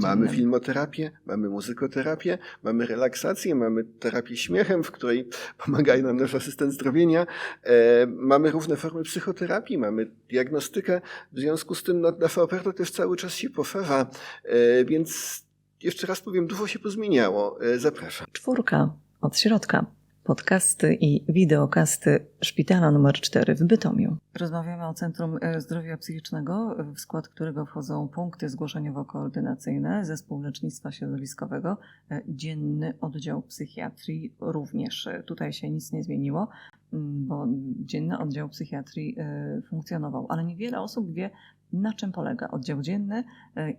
Mamy filmoterapię, mamy muzykoterapię, mamy relaksację, mamy terapię śmiechem, w której pomaga nam nasz asystent zdrowienia. E, mamy różne formy psychoterapii, mamy diagnostykę. W związku z tym no, oferta też cały czas się poszerza, e, więc jeszcze raz powiem, dużo się pozmieniało. E, zapraszam. Czwórka od środka. Podcasty i wideokasty Szpitala nr 4 w Bytomiu. Rozmawiamy o Centrum e, Zdrowia Psychicznego, w skład którego wchodzą punkty zgłoszeniowo-koordynacyjne, zespół lecznictwa środowiskowego, e, dzienny oddział psychiatrii również. E, Tutaj się nic nie zmieniło, bo dzienny oddział psychiatrii funkcjonował, ale niewiele osób wie, na czym polega oddział dzienny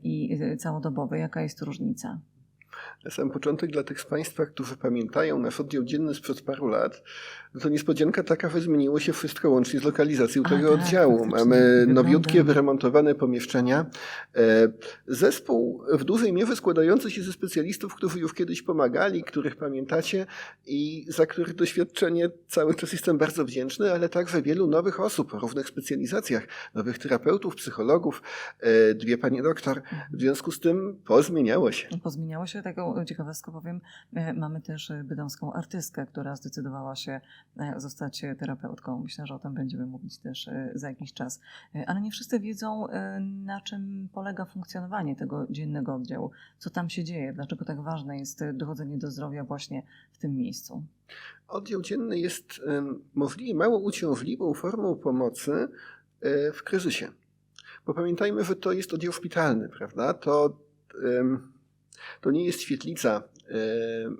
i całodobowy, jaka jest różnica. Na sam początek dla tych z Państwa, którzy pamiętają nasz oddział dzienny sprzed paru lat, to niespodzianka taka, że zmieniło się wszystko łącznie z lokalizacją A, tego tak, oddziału. Mamy nowiutkie, wyremontowane pomieszczenia. E, Zespół w dużej mierze składający się ze specjalistów, którzy już kiedyś pomagali, których pamiętacie i za których doświadczenie cały czas jestem bardzo wdzięczny, ale także wielu nowych osób o różnych specjalizacjach, nowych terapeutów, psychologów, e, dwie panie doktor. W związku z tym pozmieniało się. Pozmieniało się, taką ciekawostkę powiem, e, mamy też e, bydomską artystkę, która zdecydowała się e, zostać terapeutką. Myślę, że o tym będziemy mówić też za jakiś czas. Ale nie wszyscy wiedzą, na czym polega funkcjonowanie tego dziennego oddziału, co tam się dzieje, dlaczego tak ważne jest dochodzenie do zdrowia właśnie w tym miejscu. Oddział dzienny jest możliwie mało uciążliwą formą pomocy w kryzysie. Bo pamiętajmy, że to jest oddział szpitalny, prawda? To, to nie jest świetlica. em,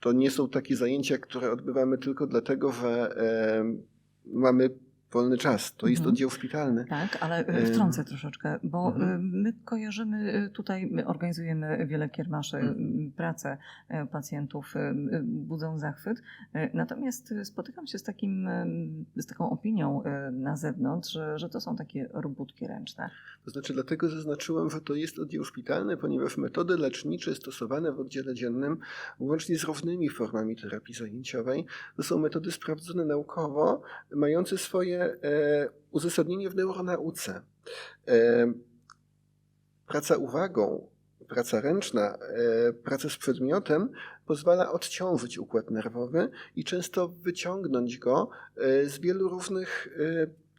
To nie są takie zajęcia, które odbywamy tylko dlatego, że em, mamy wolny czas. To jest Mhm. oddział szpitalny. Tak, ale e, wtrącę troszeczkę, bo Mhm. e, my kojarzymy e, tutaj, my organizujemy wiele kiermaszy, Mhm. pracę pacjentów, budzą zachwyt. Natomiast spotykam się z, takim, z taką opinią na zewnątrz, że, że to są takie robótki ręczne. To znaczy, dlatego zaznaczyłem, że to jest oddział szpitalny, ponieważ metody lecznicze stosowane w oddziale dziennym, łącznie z różnymi formami terapii zajęciowej, to są metody sprawdzone naukowo, mające swoje e, uzasadnienie w neuronauce. E, praca uwagą, praca ręczna, e, praca z przedmiotem pozwala odciążyć układ nerwowy i często wyciągnąć go z wielu różnych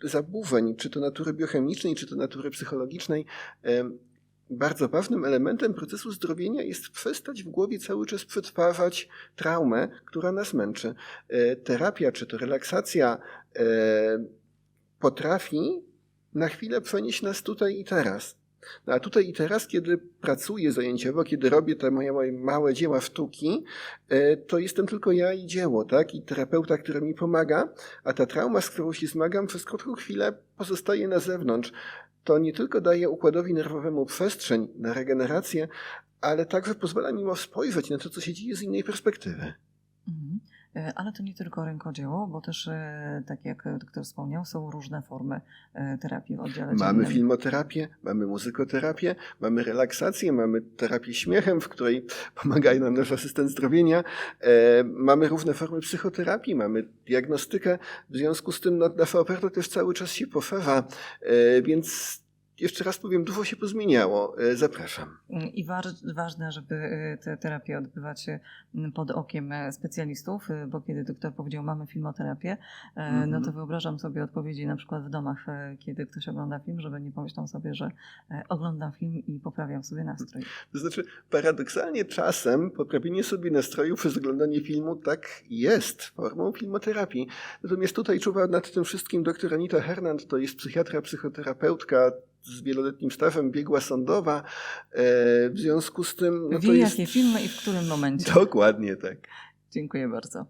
zaburzeń, czy to natury biochemicznej, czy to natury psychologicznej. Bardzo ważnym elementem procesu zdrowienia jest przestać w głowie cały czas przetwarzać traumę, która nas męczy. E, Terapia, czy to relaksacja e, potrafi na chwilę przenieść nas tutaj i teraz. No a tutaj i teraz, kiedy pracuję zajęciowo, kiedy robię te moje, moje małe dzieła sztuki, e, to jestem tylko ja i dzieło, tak? I terapeuta, który mi pomaga, a ta trauma, z którą się zmagam, przez krótką chwilę pozostaje na zewnątrz. To nie tylko daje układowi nerwowemu przestrzeń na regenerację, ale także pozwala mi spojrzeć na to, co się dzieje z innej perspektywy. E, Ale to nie tylko rękodzieło, bo też, e, tak jak doktor wspomniał, są różne formy e, terapii w oddziale Mamy dziennym. filmoterapię, mamy muzykoterapię, mamy relaksację, mamy terapię śmiechem, w której pomaga nam nasz asystent zdrowienia. Mamy różne formy psychoterapii, mamy diagnostykę. W związku z tym no, nasza oferta też cały czas się poszerza, więc jeszcze raz powiem, dużo się pozmieniało. E, zapraszam. I wa- ważne, żeby y, te terapie odbywać się m, pod okiem e, specjalistów, bo kiedy doktor powiedział, mamy filmoterapię, e, Mhm. no to wyobrażam sobie odpowiedzi na przykład w domach, e, kiedy ktoś ogląda film, żeby nie pomyślał sobie, że e, oglądam film i poprawiam sobie nastrój. To znaczy, paradoksalnie czasem poprawienie sobie nastroju przez oglądanie filmu tak jest formą filmoterapii. Natomiast tutaj czuwa nad tym wszystkim dr Anita Hernand, to jest psychiatra, psychoterapeutka z wieloletnim stażem, biegła sądowa. E, w związku z tym... No Wie, jest... jakie filmy i w którym momencie. Dokładnie tak. Dziękuję bardzo.